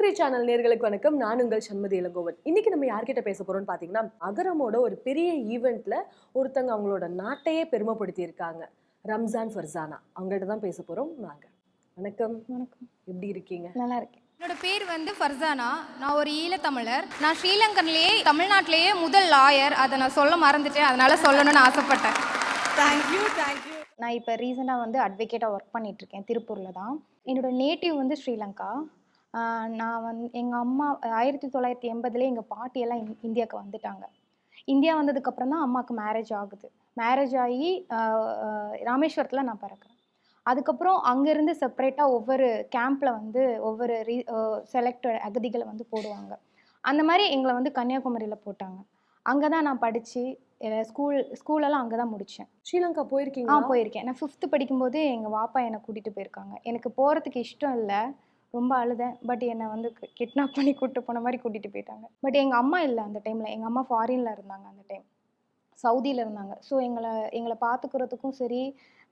Pokkiri channel நேர்களுக்கு வணக்கம். நான் உங்கள் சண்மதி இளங்கோவன். இன்னைக்கு நம்ம யார்கிட்ட பேச போறோம்னு பாத்தீங்கன்னா அகரமோட ஒரு பெரிய ஈவெண்ட்ல ஒருத்தங்க அவங்களோட நாட்டையே பெருமைப்படுத்தி இருக்காங்க. ரம்ஜான் ஃபர்சானா. அவங்கள்ட்ட தான் பேச போறோம். வாங்க. வணக்கம். வணக்கம். எப்படி இருக்கீங்க? நல்லா இருக்கேன். என்னோட பேர் வந்து ஃபர்சானா. நான் ஒரு ஈழத்தமிழர். நான் ஸ்ரீலங்கன்லேயே தமிழ்நாட்டிலேயே முதல் லாயர் அதை நான் சொல்ல மறந்துட்டேன். அதனால சொல்லணும்னு ஆசைப்பட்டேன். தேங்க்யூ தேங்க்யூ நான் இப்போ ரீசெண்டாக வந்து அட்வொகேட்டாக ஒர்க் பண்ணிட்டு இருக்கேன். திருப்பூரில் தான். என்னோட நேட்டிவ் வந்து ஸ்ரீலங்கா. நான் வந்து எங்கள் அம்மா ஆயிரத்தி தொள்ளாயிரத்தி எண்பதுலேயே எங்கள் பாட்டியெல்லாம் இந் இந்தியாவுக்கு வந்துட்டாங்க. இந்தியா வந்ததுக்கப்புறம் தான் அம்மாவுக்கு மேரேஜ் ஆகுது. மேரேஜ் ஆகி ராமேஸ்வரத்தில் நான் பிறக்கிறேன். அதுக்கப்புறம் அங்கேருந்து செப்பரேட்டாக ஒவ்வொரு கேம்பில் வந்து ஒவ்வொரு ரீ செலக்டட் அகதிகளை வந்து போடுவாங்க. அந்த மாதிரி எங்களை வந்து கன்னியாகுமரியில் போட்டாங்க. அங்கே தான் நான் படித்து ஸ்கூல் ஸ்கூலெல்லாம் அங்கே தான் முடித்தேன் ஸ்ரீலங்கா ஆ போயிருக்கீங்களா போயிருக்கேன். நான் ஃபிஃப்த்து படிக்கும்போது எங்கள் வாப்பா என்னை கூட்டிகிட்டு போயிருக்காங்க. எனக்கு போகிறதுக்கு இஷ்டம் இல்லை. ரொம்ப அழுதேன். பட் என்னை வந்து கிட்னாப் பண்ணி கூப்பிட்டு போன மாதிரி கூட்டிகிட்டு போயிட்டாங்க. பட் எங்கள் அம்மா இல்லை அந்த டைமில் எங்கள் அம்மா ஃபாரினில் இருந்தாங்க அந்த டைம் சவுதியில் இருந்தாங்க. ஸோ எங்களை எங்களை பார்த்துக்கிறதுக்கும் சரி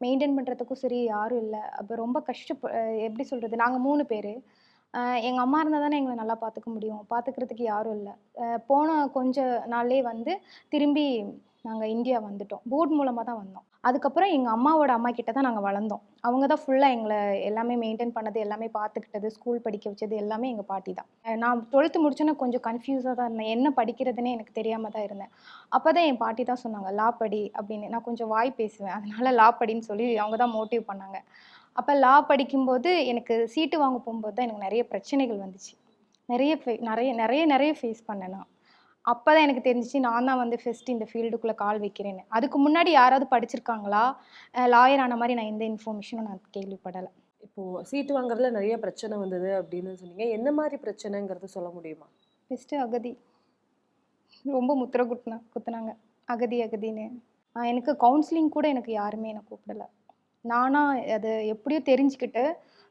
மெயின்டைன் பண்ணுறதுக்கும் சரி யாரும் இல்லை. அப்போ ரொம்ப கஷ்டப்ப எப்படி சொல்கிறது நாங்கள் மூணு பேர். எங்கள் அம்மா இருந்தால் தானே எங்களை நல்லா பார்த்துக்க முடியும். பார்த்துக்கிறதுக்கு யாரும் இல்லை. போன கொஞ்ச நாள்லேயே வந்து திரும்பி நாங்கள் இந்தியா வந்துட்டோம். போட் மூலமாக தான் வந்தோம். அதுக்கப்புறம் எங்கள் அம்மாவோட அம்மா கிட்ட தான் நாங்கள் வளர்ந்தோம். அவங்க தான் ஃபுல்லாக எங்களை எல்லாமே மெயின்டைன் பண்ணது எல்லாமே பார்த்துக்கிட்டது ஸ்கூல் படிக்க வச்சது எல்லாமே எங்கள் பாட்டி தான். நான் டுவெல்த்து முடிச்சோன்னே கொஞ்சம் கன்ஃபியூஸாக தான் இருந்தேன். என்ன படிக்கிறதுனே எனக்கு தெரியாமல் தான் இருந்தேன். அப்போ தான் என் பாட்டி தான் சொன்னாங்க லா படி அப்படின்னு. நான் கொஞ்சம் வாய் பேசுவேன். அதனால் லா படின்னு சொல்லி அவங்க தான் மோட்டிவ் பண்ணாங்க. அப்போ லா படிக்கும்போது எனக்கு சீட்டு வாங்க போகும்போது தான் எனக்கு நிறைய பிரச்சனைகள் வந்துச்சு. நிறைய நிறைய நிறைய நிறைய ஃபேஸ் பண்ணேன் நான். அப்போ தான் எனக்கு தெரிஞ்சிச்சு நான் தான் வந்து ஃபஸ்ட்டு இந்த ஃபீல்டுக்குள்ளே கால் வைக்கிறேன்னு. அதுக்கு முன்னாடி யாராவது படிச்சிருக்காங்களா? லாயர் ஆன மாதிரி நான் எந்த இன்ஃபர்மேஷனும் நான் கேள்விப்படலை. இப்போ சீட்டு வாங்குறதுல நிறைய பிரச்சனை வந்தது அப்படின்னு சொன்னீங்க. என்ன மாதிரி பிரச்சனைங்கிறது சொல்ல முடியுமா? ஃபஸ்ட்டு அகதி. ரொம்ப முத்திர குத்துனா குத்துனாங்க. அகதி அகதின்னு. எனக்கு கவுன்சிலிங் கூட எனக்கு யாருமே என்னை கூப்பிடல. நானாக அது எப்படியோ தெரிஞ்சுக்கிட்டு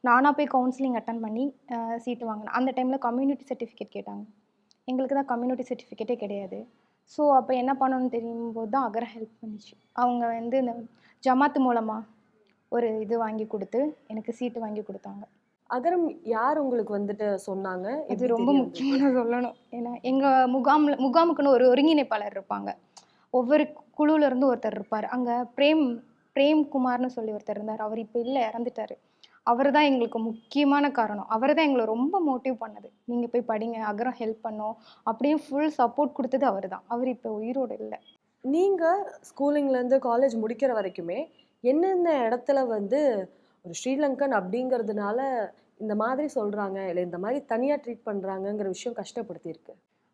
நானாக போய் கவுன்சிலிங் அட்டன் பண்ணி சீட்டு வாங்கினேன். அந்த டைமில் கம்யூனிட்டி சர்டிஃபிகேட் கேட்டாங்க. எங்களுக்கு தான் கம்யூனிட்டி சர்டிஃபிகேட்டே கிடையாது. ஸோ அப்போ என்ன பண்ணணும்னு தெரியும் போது தான் அகர ஹெல்ப் பண்ணிச்சு. அவங்க வந்து இந்த ஜமாத்து மூலமாக ஒரு இது வாங்கி கொடுத்து எனக்கு சீட்டு வாங்கி கொடுத்தாங்க. அகரம் யார் உங்களுக்கு வந்துட்டு சொன்னாங்க? இது ரொம்ப? முக்கியமான சொல்லணும். ஏன்னா எங்கள் முகாமில் முகாமுக்குன்னு ஒரு ஒருங்கிணைப்பாளர் இருப்பாங்க. ஒவ்வொரு குழுல இருந்து ஒருத்தர் இருப்பார். அங்கே பிரேம் பிரேம் குமார்னு சொல்லி ஒருத்தர் இருந்தார். அவர் இப்போ இல்லை இறந்துட்டார். அவர் தான் எங்களுக்கு முக்கியமான காரணம். அவர் தான் எங்களை ரொம்ப மோட்டிவ் பண்ணது. நீங்கள் போய் படிங்க அகரம் ஹெல்ப் பண்ணோம் அப்படியே ஃபுல் சப்போர்ட் கொடுத்தது அவர் தான் அவர் இப்போ உயிரோடு இல்லை. நீங்க ஸ்கூலிங்ல இருந்து காலேஜ் முடிக்கிற வரைக்குமே என்னென்ன இடத்துல வந்து ஒரு ஸ்ரீலங்கன் அப்படிங்கிறதுனால இந்த மாதிரி சொல்றாங்க இல்லை இந்த மாதிரி தனியா ட்ரீட் பண்றாங்கங்கிற விஷயம் கஷ்டப்படுத்தியிருக்கு?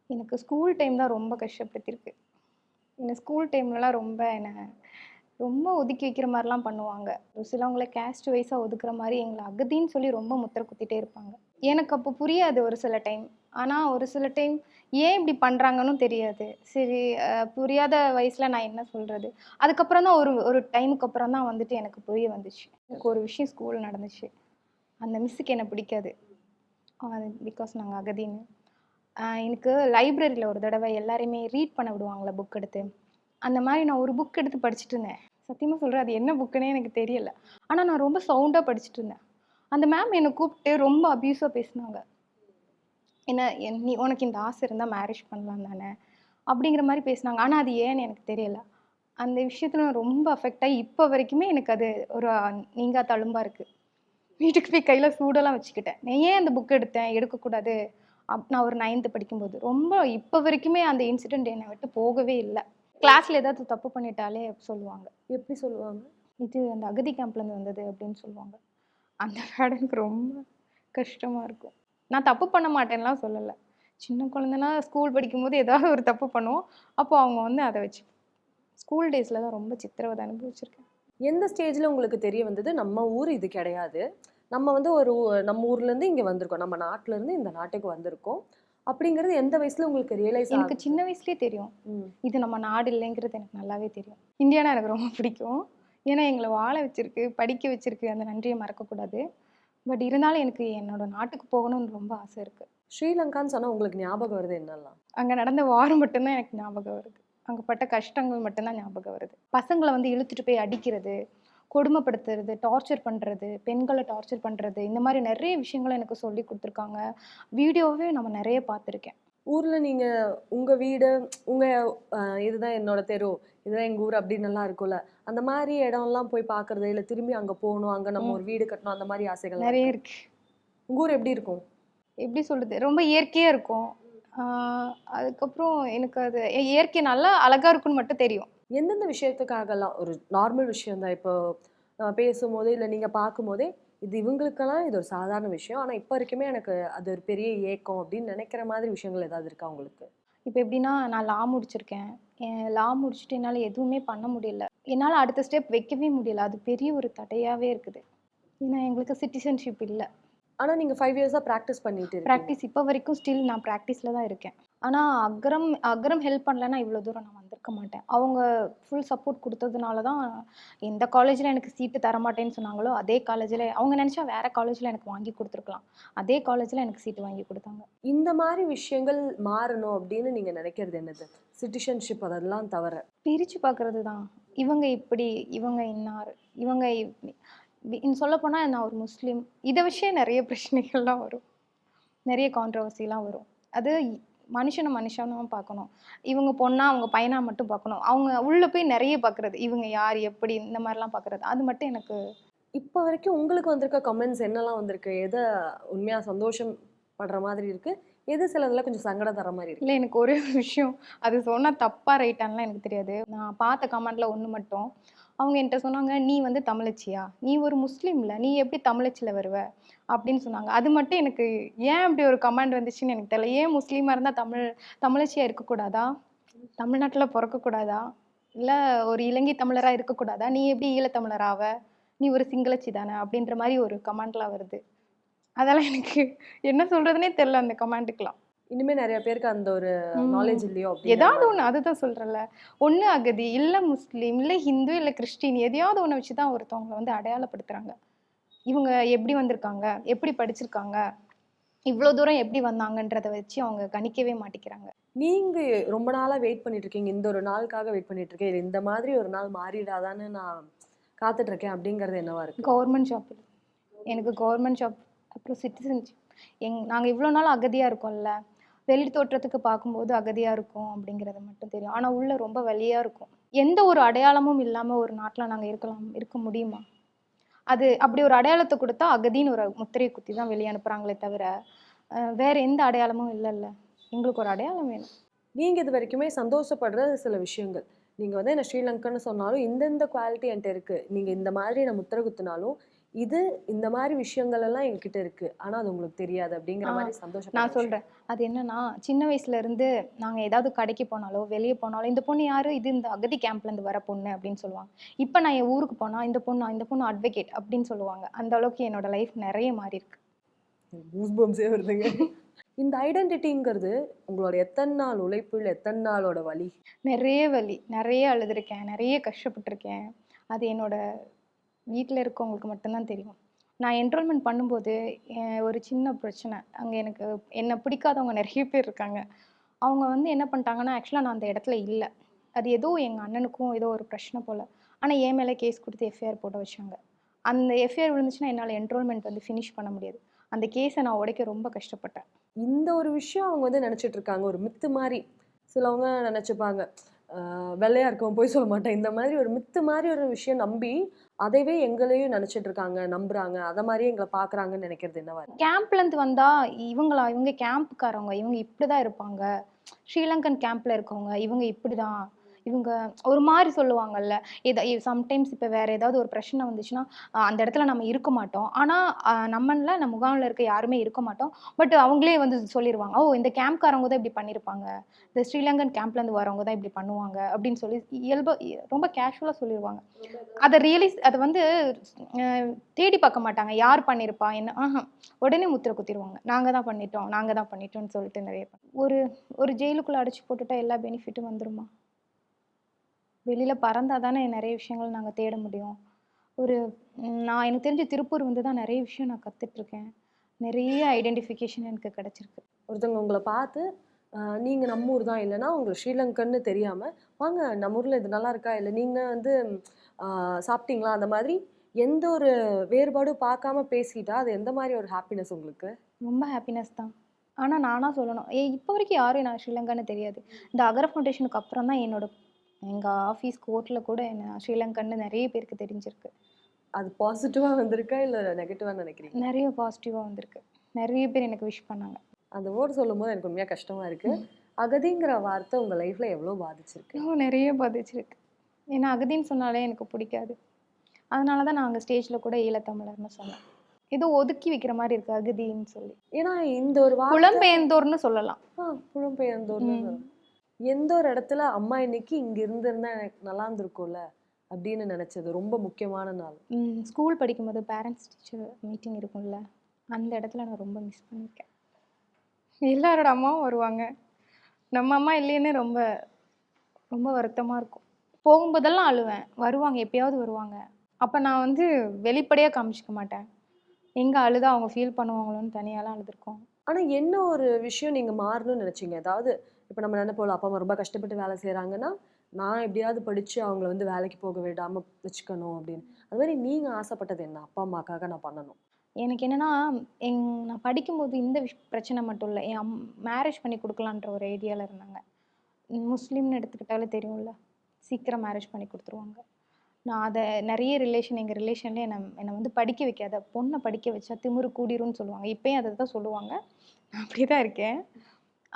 எனக்கு ஸ்கூல் டைம் தான் ரொம்ப கஷ்டப்படுத்தியிருக்கு. என்ன ஸ்கூல் டைம்லலாம் ரொம்ப என்னை ரொம்ப ஒதுக்கி வைக்கிற மாதிரிலாம் பண்ணுவாங்க. ஒரு சிலவங்களை கேஸ்ட் வைஸாக ஒதுக்குற மாதிரி எங்களை அகதின்னு சொல்லி ரொம்ப முத்திர குத்திட்டே இருப்பாங்க. எனக்கு அப்போ புரியாது ஒரு சில டைம் ஆனால் ஒரு சில டைம் ஏன் இப்படி பண்ணுறாங்கன்னு தெரியாது. சரி புரியாத வயசில் நான் என்ன சொல்கிறது அதுக்கப்புறம் தான் ஒரு ஒரு டைமுக்கு அப்புறம் தான் வந்துட்டு எனக்கு புரிய வந்துச்சு. எனக்கு ஒரு விஷயம் ஸ்கூல் நடந்துச்சு. அந்த மிஸ்ஸுக்கு என்ன பிடிக்காது. பிகாஸ் நாங்கள் அகதின்னு. எனக்கு லைப்ரரியில் ஒரு தடவை எல்லாரையுமே ரீட் பண்ண விடுவாங்களே புக் எடுத்து. அந்த மாதிரி நான் ஒரு புக் எடுத்து படிச்சுட்டு இருந்தேன். சத்தியமாக சொல்கிறேன் அது என்ன புக்குன்னே எனக்கு தெரியல. ஆனால் நான் ரொம்ப சவுண்டாக படிச்சுட்டு இருந்தேன். அந்த மேம் என்னை கூப்பிட்டு ரொம்ப அப்யூஸாக பேசினாங்க. என்ன என் நீ உனக்கு இந்த ஆசை இருந்தால் மேரேஜ் பண்ணலாம் தானே? அப்படிங்கிற மாதிரி பேசினாங்க. ஆனால் அது ஏன்னு எனக்கு தெரியல. அந்த விஷயத்தில் நான் ரொம்ப அஃபெக்ட் ஆகி இப்போ வரைக்குமே எனக்கு அது ஒரு நீங்கா தழும்பாக இருக்குது வீட்டுக்கு போய் கையில் சூடெல்லாம் வச்சுக்கிட்டேன். நான் ஏன் அந்த புக் எடுத்தேன்? எடுக்கக்கூடாது. அப் நான் ஒரு நைன்த்து படிக்கும்போது. ரொம்ப இப்போ வரைக்குமே அந்த இன்சிடெண்ட் என்னை விட்டு போகவே இல்லை. கிளாஸில் ஏதாவது தப்பு பண்ணிட்டாலே சொல்லுவாங்க. எப்படி சொல்லுவாங்க? இது அந்த அகதி கேம்ப்லேருந்து வந்தது அப்படின்னு சொல்லுவாங்க. அந்த வேர்டு எனக்கு ரொம்ப கஷ்டமாக இருக்கும். நான் தப்பு பண்ண மாட்டேன்லாம் சொல்லலை. சின்ன குழந்தைனா ஸ்கூல் படிக்கும்போது ஏதாவது ஒரு தப்பு பண்ணுவோம். அப்போ அவங்க வந்து அதை வச்சு ஸ்கூல் டேஸில் தான் ரொம்ப சித்திரவதை அனுபவிச்சிருக்கேன். எந்த ஸ்டேஜ்ல உங்களுக்கு தெரிய வந்தது? நம்ம ஊர் இது கிடையாது. நம்ம வந்து ஒரு நம்ம ஊர்ல இருந்து இங்க வந்திருக்கோம். நம்ம நாட்டுல இருந்து இந்த நாட்டுக்கு வந்திருக்கோம். அப்படிங்கிறது எந்த வயசுல உங்களுக்கு ரியலைஸ் எனக்கு சின்ன வயசுலேயே தெரியும். இது நம்ம நாடு இல்லைங்கிறது எனக்கு நல்லாவே தெரியும். இந்தியானா எனக்கு ரொம்ப பிடிக்கும். ஏன்னா எங்களை வாழ வச்சிருக்கு படிக்க வச்சிருக்கு. அந்த நன்றியை மறக்கக்கூடாது. பட் இருந்தாலும் எனக்கு என்னோட நாட்டுக்கு போகணும்னு ரொம்ப ஆசை இருக்குது ஸ்ரீலங்கான்னு சொன்னா உங்களுக்கு ஞாபகம் வருது என்னெல்லாம்? அங்கே நடந்த வாரம் மட்டும்தான் எனக்கு ஞாபகம் வருது. அங்கே பட்ட கஷ்டங்கள் மட்டும்தான் ஞாபகம் வருது. பசங்களை வந்து இழுத்துட்டு போய் அடிக்கிறது. கொடுமைப்படுத்துறது டார்ச்சர் பண்ணுறது பெண்களை டார்ச்சர் பண்ணுறது இந்த மாதிரி நிறைய விஷயங்களை எனக்கு சொல்லி கொடுத்துருக்காங்க. வீடியோவே நம்ம நிறைய பார்த்துருக்கேன். ஊர்ல நீங்க உங்க வீடு உங்க அஹ், இதுதான் என்னோட தெரு இதுதான் எங்க ஊர் அப்படின்னு எல்லாம் இருக்கும்ல. அந்த மாதிரி இடம்லாம் போய் பாக்குறது இல்ல திரும்பி அங்க போகணும் அங்க நம்ம. ஒரு வீடு கட்டணும் அந்த மாதிரி ஆசைகள் நிறைய இருக்கு? உங்க ஊர் எப்படி இருக்கும்? எப்படி சொல்றது? ரொம்ப இயற்கையாக இருக்கும். அதுக்கப்புறம் எனக்கு அது இயற்கை நல்லா அழகா இருக்குன்னு மட்டும் தெரியும். எந்தெந்த விஷயத்துக்காகலாம்? ஒரு நார்மல் விஷயம் தான் இப்போ பேசும்போது இல்லை நீங்கள் பார்க்கும்போதே இது இவங்களுக்கெல்லாம் இது ஒரு சாதாரண விஷயம். ஆனால் இப்போ வரைக்குமே எனக்கு அது ஒரு பெரிய ஏக்கம் அப்படின்னு நினைக்கிற மாதிரி விஷயங்கள் ஏதாவது இருக்கா உங்களுக்கு? இப்போ எப்படின்னா நான் லா முடிச்சிருக்கேன். லா முடிச்சுட்டு என்னால் எதுவுமே பண்ண முடியல. என்னால் அடுத்த ஸ்டெப் வைக்கவே முடியல. அது பெரிய ஒரு தடையாகவே இருக்குது. ஏன்னா எங்களுக்கு சிட்டிசன்ஷிப் இல்லை. ஆனால் நீங்கள் ஃபைவ் இயர்ஸாக ப்ராக்டிஸ் பண்ணிட்டு ப்ராக்டிஸ் இப்போ வரைக்கும் ஸ்டில் நான் ப்ராக்டிஸில் தான் இருக்கேன். ஆனால் அக்ரம் அக்ரம் ஹெல்ப் பண்ணலன்னா இவ்வளோ தூரம் நான் வந்திருக்க மாட்டேன். அவங்க ஃபுல் சப்போர்ட் கொடுத்ததுனால தான் எந்த காலேஜில் எனக்கு சீட்டு தரமாட்டேன்னு சொன்னாங்களோ அதே காலேஜில் அவங்க நினச்சா வேறு காலேஜில் எனக்கு வாங்கி கொடுத்துருக்கலாம். அதே காலேஜில் எனக்கு சீட்டு வாங்கி கொடுத்தாங்க. இந்த மாதிரி விஷயங்கள் மாறணும் அப்படின்னு நீங்கள் நினைக்கிறது என்னது? சிட்டிசன்ஷிப் அதெல்லாம் தவிர. பிரித்து பார்க்குறது தான். இவங்க இப்படி இவங்க இன்னார் இவங்க சொல்லப்போனால் நான் ஒரு முஸ்லீம். இதை வச்சே நிறைய பிரச்சனைகள்லாம் வரும். நிறைய கான்ட்ரவர்சிலாம் வரும். அது மனுஷனை மனுஷனும் பார்க்கணும். இவங்க பொண்ணா அவங்க பையனா மட்டும் பார்க்கணும். அவங்க உள்ளே போய் நிறைய பார்க்குறது. இவங்க யார் எப்படி இந்த மாதிரிலாம் பார்க்குறது. அது மட்டும் எனக்கு இப்போ வரைக்கும் உங்களுக்கு வந்திருக்க கமெண்ட்ஸ் என்னெல்லாம் வந்திருக்கு? எதை உண்மையாக சந்தோஷம் படுற மாதிரி இருக்கு? எது சிலதெல்லாம் கொஞ்சம் சங்கடம் தர மாதிரி இருக்கு? இல்லை எனக்கு ஒரே ஒரு விஷயம். அது சொன்னால் தப்பாக ரைட்டான்லாம் எனக்கு தெரியாது. நான் பார்த்த கமெண்ட்டில் ஒன்று மட்டும். அவங்க என்கிட்ட சொன்னாங்க நீ வந்து தமிழச்சியா? நீ ஒரு முஸ்லீம்ல? நீ எப்படி தமிழச்சியில் வருவ? அப்படின்னு சொன்னாங்க. அது மட்டும் எனக்கு ஏன் அப்படி ஒரு கமெண்ட் வந்துச்சுன்னு எனக்கு தெரியல. ஏன் முஸ்லீமாக இருந்தால் தமிழ் தமிழச்சியாக இருக்கக்கூடாதா? தமிழ்நாட்டில் பிறக்கக்கூடாதா? இல்லை ஒரு இலங்கை தமிழராக இருக்கக்கூடாதா? நீ எப்படி ஈழத்தமிழராவ நீ ஒரு சிங்களச்சி தானே? அப்படின்ற மாதிரி ஒரு கமெண்ட்லாம் வருது. அதெல்லாம் எனக்கு என்ன சொல்கிறதுனே தெரில அந்த கமெண்ட்டுக்கெலாம் இனிமே நிறைய பேருக்கு அந்த ஒரு. நாலேஜ் இல்லையோ ஏதாவது ஒன்று அதுதான் சொல்கிறேன்ல ஒன்று அகதி இல்லை முஸ்லீம் இல்லை ஹிந்து இல்லை கிறிஸ்டின் எதையாவது ஒன்று வச்சு தான் ஒருத்தவங்களை வந்து அடையாளப்படுத்துகிறாங்க இவங்க எப்படி வந்திருக்காங்க எப்படி படிச்சிருக்காங்க இவ்வளோ தூரம் எப்படி வந்தாங்கன்றதை வச்சு அவங்க கணிக்கவே மாட்டேங்கிறாங்க நீங்க ரொம்ப நாளா வெயிட் பண்ணிட்டு இருக்கீங்க. இந்த ஒரு நாளுக்காக வெயிட் பண்ணிட்டு இருக்கேன் இந்த மாதிரி ஒரு நாள் மாறிடாதான்னு நான் காத்துட்டு இருக்கேன் அப்படிங்கறது என்னவா இருக்கு? கவர்மெண்ட் ஜாப் எனக்கு கவர்மெண்ட் ஜாப் அப்புறம் சிட்டிசன்ஷிப் எங் நாங்கள் இவ்வளோ நாள் அகதியாக இருக்கோம்ல. வெளி தோற்றத்துக்கு பார்க்கும்போது அகதியாக இருக்கும் அப்படிங்கிறது மட்டும் தெரியும். ஆனால் உள்ளே ரொம்ப வலியாக இருக்கும். எந்த ஒரு அடையாளமும் இல்லாமல் ஒரு நாட்டில் நாங்கள் இருக்கலாம் இருக்க முடியுமா? அது அப்படி ஒரு அடையாளத்தை கொடுத்தா அகதின்னு ஒரு முத்திரையை குத்தி தான் வெளியே அனுப்புகிறாங்களே தவிர வேறு வேற எந்த அடையாளமும் இல்லைல்ல. எங்களுக்கு ஒரு அடையாளம் வேணும். நீங்கள் இது வரைக்குமே சந்தோஷப்படுற சில விஷயங்கள். நீங்கள் வந்து என்ன ஸ்ரீலங்கன்னு சொன்னாலும் இந்தந்த குவாலிட்டி என்கிட்ட இருக்குது நீங்கள் இந்த மாதிரி நான் முத்திரை குத்தினாலும் இது இந்த மாதிரி விஷயங்கள் எல்லாம் எங்ககிட்ட இருக்கு. ஆனா அது உங்களுக்கு தெரியாது அப்படிங்கிற மாதிரி சந்தோஷம் நான் சொல்கிறேன் அது என்னன்னா சின்ன வயசுல இருந்து நாங்கள் ஏதாவது கடைக்கு போனாலோ வெளியே போனாலும் இந்த பொண்ணு யாரு? இது இந்த அகதி கேம்ப்லேருந்து வர பொண்ணு அப்படின்னு சொல்லுவாங்க. இப்போ நான் என் ஊருக்கு போனால் இந்த பொண்ணு இந்த பொண்ணு அட்வொகேட் அப்படின்னு சொல்லுவாங்க. அந்த அளவுக்கு என்னோட லைஃப் நிறைய மாறி இருக்கு. வருதுங்க. இந்த ஐடென்டிட்டிங்கிறது உங்களோட எத்தனை நாள் உழைப்பு இல்லை எத்தனை நாளோட வலி? நிறைய வலி. நிறைய அழுதுருக்கேன். நிறைய கஷ்டப்பட்டிருக்கேன். அது என்னோட வீட்டில் இருக்கவங்களுக்கு மட்டும்தான் தெரியும். நான் என்ரோல்மெண்ட் பண்ணும்போது என் ஒரு சின்ன பிரச்சனை. அங்கே எனக்கு என்னை பிடிக்காதவங்க நிறைய பேர் இருக்காங்க. அவங்க வந்து என்ன பண்ணிட்டாங்கன்னா ஆக்சுவலாக நான் அந்த இடத்துல இல்லை. அது ஏதோ எங்கள் அண்ணனுக்கும் ஏதோ ஒரு பிரச்சனை போல். ஆனால் என் மேலே கேஸ் கொடுத்து எஃப்ஐஆர் போட வச்சாங்க. அந்த எஃப்ஐஆர் விழுந்துச்சுன்னா என்னால் என்ரோல்மெண்ட் வந்து ஃபினிஷ் பண்ண முடியாது. அந்த கேஸை நான் உடைக்க ரொம்ப கஷ்டப்பட்டேன். இந்த ஒரு விஷயம் அவங்க வந்து நினைச்சிட்டு இருக்காங்க. ஒரு மித்து மாதிரி. சிலவங்க நினச்சிப்பாங்க. வெள்ளையாக வெள்ளையா இருக்கவன் போய் சொல்ல மாட்டேன். இந்த மாதிரி ஒரு மித்து மாதிரி ஒரு விஷயம் நம்பி அதைவே எங்களையும் நினைச்சிட்டு இருக்காங்க நம்புறாங்க. அதை மாதிரியே எங்களை பார்க்குறாங்கன்னு நினைக்கிறது என்னவா கேம்ப்லேருந்து வந்தா இவங்களா இவங்க கேம்ப்புக்காரவங்க இவங்க இப்படி தான் இருப்பாங்க. ஸ்ரீலங்கன் கேம்ப்ல இருக்கவங்க இவங்க இப்படி தான் இவங்க ஒரு மாதிரி சொல்லுவாங்கல்ல. இதை சம்டைம்ஸ் இப்போ வேற ஏதாவது ஒரு பிரச்சனை வந்துச்சுன்னா அந்த இடத்துல நம்ம இருக்க மாட்டோம். ஆனால் நம்மள நம்ம முகாமில் இருக்க யாருமே இருக்க மாட்டோம். பட் அவங்களே வந்து சொல்லிடுவாங்க ஓ இந்த கேம்ப்காரவங்க தான் இப்படி பண்ணியிருப்பாங்க இந்த ஸ்ரீலங்கன் கேம்ப்லேருந்து வரவங்க தான் இப்படி பண்ணுவாங்க. அப்படின்னு சொல்லி இயல்பு ரொம்ப கேஷுவலாக சொல்லிடுவாங்க அதை ரியலைஸ் அதை வந்து தேடி பார்க்க மாட்டாங்க. யார் பண்ணியிருப்பா என்ன ஆஹா உடனே முத்திரை குத்திடுவாங்க நாங்கள் தான் பண்ணிட்டோம் நாங்கள் தான் பண்ணிட்டோம்னு சொல்லிட்டு நிறைய ஒரு ஒரு ஜெயிலுக்குள்ளே அடைச்சி போட்டுட்டா எல்லா பெனிஃபிட்டும் வந்துருமா? வெளியில் பறந்தா தானே நிறைய விஷயங்கள் நாங்கள் தேட முடியும். ஒரு நான் எனக்கு தெரிஞ்ச திருப்பூர் வந்து தான் நிறைய விஷயம் நான் கற்றுட்ருக்கேன் நிறைய ஐடென்டிஃபிகேஷன் எனக்கு கிடச்சிருக்கு. ஒருத்தவங்க உங்களை பார்த்து ஆஹ் நீங்க நம்ம ஊர் தான் இல்லைன்னா உங்களுக்கு ஸ்ரீலங்கன்னு தெரியாம வாங்க நம்ம ஊர்ல இது நல்லா இருக்கா? இல்லை நீங்க வந்து சாப்பிட்டீங்களா? அந்த மாதிரி எந்த ஒரு வேறுபாடும் பார்க்காம பேசிட்டா அது எந்த மாதிரி ஒரு ஹாப்பினஸ் உங்களுக்கு? ரொம்ப ஹாப்பினஸ் தான். ஆனால் நானாக சொல்லணும். ஏ இப்போ வரைக்கும் யாரும் நான் ஸ்ரீலங்கான்னு தெரியாது. இந்த அகர ஃபவுண்டேஷனுக்கு அப்புறம் தான் என்னோட எங்கள் ஆஃபீஸ் கோர்ட்டில் கூட என்ன ஸ்ரீலங்கான்னு நிறைய பேருக்கு தெரிஞ்சிருக்கு. அது பாசிட்டிவா வந்திருக்கா இல்லை நெகட்டிவா நினைக்கிறீங்க? நிறைய பாசிட்டிவாக வந்திருக்கு. நிறைய பேர் எனக்கு விஷ் பண்ணாங்க. அந்த வேர்டு சொல்லும் போது எனக்கு உண்மையா கஷ்டமா இருக்கு. அகதிங்கிற வார்த்தை உங்க லைஃப்ல எவ்வளவு பாதிச்சிருக்கு? நிறைய பாதிச்சிருக்கு. ஏன்னா அகதின்னு சொன்னாலே எனக்கு பிடிக்காது. அதனால தான் நான் அங்கே ஸ்டேஜில் கூட ஈழத்தமிழர்னு சொன்னேன். ஏதோ ஒதுக்கி வைக்கிற மாதிரி இருக்கு அகதின்னு சொல்லி. ஏன்னா இந்த ஒரு புலம்பெயர்ந்தோர்னு சொல்லலாம். புலம்பெயர்ந்தோர்னு. எந்த ஒரு இடத்துல அம்மா இன்னைக்கு இங்க இருந்திருந்தா எனக்கு நல்லா இருந்திருக்கும்ல? அப்படின்னு நினைச்சது. ரொம்ப முக்கியமான நாள். ஸ்கூல் படிக்கும்போது பேரண்ட்ஸ் டீச்சர் மீட்டிங் இருக்கும்ல. அந்த இடத்துல நான் ரொம்ப மிஸ் பண்ணியிருக்கேன் எல்லாரோட அம்மாவும் வருவாங்க. நம்ம அம்மா இல்லைன்னு ரொம்ப ரொம்ப வருத்தமாக இருக்கும். போகும்போதெல்லாம் அழுவேன். வருவாங்க எப்பயாவது வருவாங்க. அப்போ நான் வந்து வெளிப்படையாக காமிச்சிக்க மாட்டேன். எங்கே அழுதா அவங்க ஃபீல் பண்ணுவாங்களோன்னு தனியாலாம் அழுதுருக்கோம். ஆனா என்ன ஒரு விஷயம் நீங்க மாறணும்னு நினைச்சீங்க? அதாவது இப்போ நம்ம நினைப்போம் அப்பா அம்மா ரொம்ப கஷ்டப்பட்டு வேலை செய்கிறாங்கன்னா நான் எப்படியாவது படித்து அவங்கள வந்து வேலைக்கு போக விடாமல் வச்சுக்கணும் அப்படின்னு. அது மாதிரி நீங்கள் ஆசைப்பட்டது என்ன? அப்பா அம்மாக்காக நான் பண்ணணும். எனக்கு என்னென்னா எங் நான் படிக்கும்போது இந்த விஷ் பிரச்சனை மட்டும் இல்லை. என் அம் மேரேஜ் பண்ணி கொடுக்கலான்ற ஒரு ஐடியாவில் இருந்தாங்க. முஸ்லீம்னு எடுத்துக்கிட்டாலே தெரியும்ல சீக்கிரம் மேரேஜ் பண்ணி கொடுத்துருவாங்க. நான் அதை நிறைய ரிலேஷன் எங்கள் ரிலேஷன்லேயே என்னை என்னை வந்து படிக்க வைக்காத பொண்ணை படிக்க வச்சா திமிரு கூடிரும்னு சொல்லுவாங்க. இப்போயும் அதை தான் சொல்லுவாங்க. நான் அப்படியே தான் இருக்கேன்.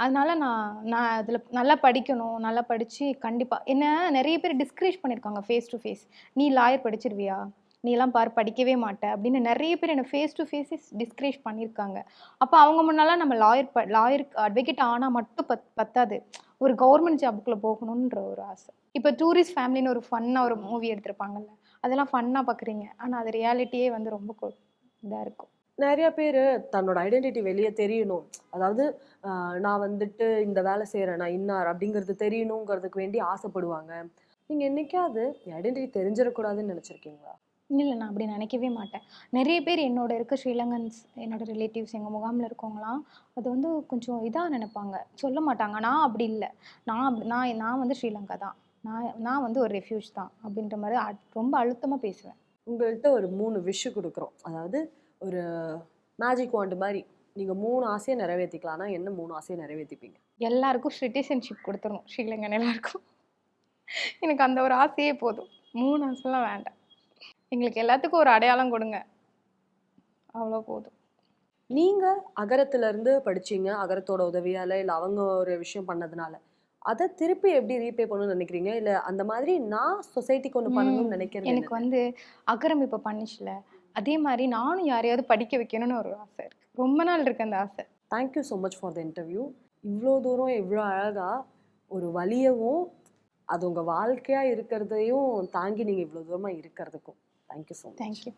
அதனால நான் நான் அதில் நல்லா படிக்கணும் நல்லா படித்து கண்டிப்பாக என்ன நிறைய பேர் டிஸ்கரேஜ் பண்ணியிருக்காங்க ஃபேஸ் டு ஃபேஸ் நீ லாயர் படிச்சிருவியா? நீ எல்லாம் பார் படிக்கவே மாட்ட. அப்படின்னு நிறைய பேர் என்னை ஃபேஸ் டு ஃபேஸஸ் டிஸ்கரேஜ் பண்ணியிருக்காங்க அப்போ அவங்க முன்னால் நம்ம லாயர் ப லாயருக்கு அட்வொகேட் ஆனால் மட்டும் பத் பத்தாது. ஒரு கவர்மெண்ட் ஜாபுக்குள்ளே போகணுன்ற ஒரு ஆசை. இப்போ டூரிஸ்ட் ஃபேமிலின்னு ஒரு ஃபன்னாக ஒரு மூவி எடுத்திருப்பாங்கல்ல அதெல்லாம் ஃபன்னாக பார்க்குறீங்க ஆனால் அது ரியாலிட்டியே வந்து ரொம்ப இதாக இருக்கும். நிறைய பேர் தன்னோட ஐடென்டிட்டி வெளியே தெரியணும். அதாவது நான் வந்துட்டு இந்த வேலை செய்கிறேன் நான் இன்னார் அப்படிங்கிறது தெரியணுங்கிறதுக்கு வேண்டி ஆசைப்படுவாங்க. நீங்க என்னைக்காவது ஐடென்டிட்டி தெரிஞ்சிடக்கூடாதுன்னு நினைச்சிருக்கீங்களா? இல்லை நான் அப்படி நினைக்கவே மாட்டேன். நிறைய பேர் என்னோட இருக்க ஸ்ரீலங்கன்ஸ் என்னோட ரிலேட்டிவ்ஸ் எங்கள் முகாமில் இருக்கவங்களாம் அது வந்து கொஞ்சம் இதாக நினைப்பாங்க. சொல்ல மாட்டாங்க நான் அப்படி இல்லை. நான் நான் நான் வந்து ஸ்ரீலங்கா தான். நான் நான் வந்து ஒரு ரெஃப்யூஜ் தான். அப்படின்ற மாதிரி ரொம்ப அழுத்தமாக பேசுவேன். உங்கள்கிட்ட ஒரு மூணு விஷ் கொடுக்குறோம். அதாவது ஒரு மேஜிக் வாண்டு மாதிரி. நீங்க மூணு ஆசையை நிறைவேற்றிக்கலாம் ஆனா என்ன மூணு ஆசையை நிறைவேற்றிப்பீங்க எல்லாருக்கும் சிட்டிசன்ஷிப் கொடுத்துடணும் ஸ்ரீலங்கன் எல்லாருக்கும். எனக்கு அந்த ஒரு ஆசையே போதும். மூணு ஆசைலாம் வேண்டாம். எங்களுக்கு எல்லாத்துக்கும் ஒரு அடையாளம் கொடுங்க. அவ்வளோ போதும். நீங்க அகரத்துல இருந்து படிச்சீங்க அகரத்தோட உதவியால இல்ல அவங்க ஒரு விஷயம் பண்ணதுனால. அதை திருப்பி எப்படி ரீபே பண்ணணும்னு நினைக்கிறீங்க? இல்ல அந்த மாதிரி நான் சொசைட்டிக்கு ஒன்று பண்ணணும்னு ம், நினைக்கிறது எனக்கு? வந்து அகரம் இப்போ பண்ணிச்சுல. அதே மாதிரி நானும் யாரையாவது படிக்க வைக்கணும்னு ஒரு ஆசை இருக்கு. ரொம்ப நாள் இருக்கு அந்த ஆசை. Thank you so much for the interview இவ்வளோ தூரம் இவ்வளோ அழகா ஒரு வலியவும் அது உங்க வாழ்க்கையா இருக்கிறதையும் தாங்கி நீங்க இவ்வளோ தூரமா இருக்கிறதுக்கும். Thank you so much thank you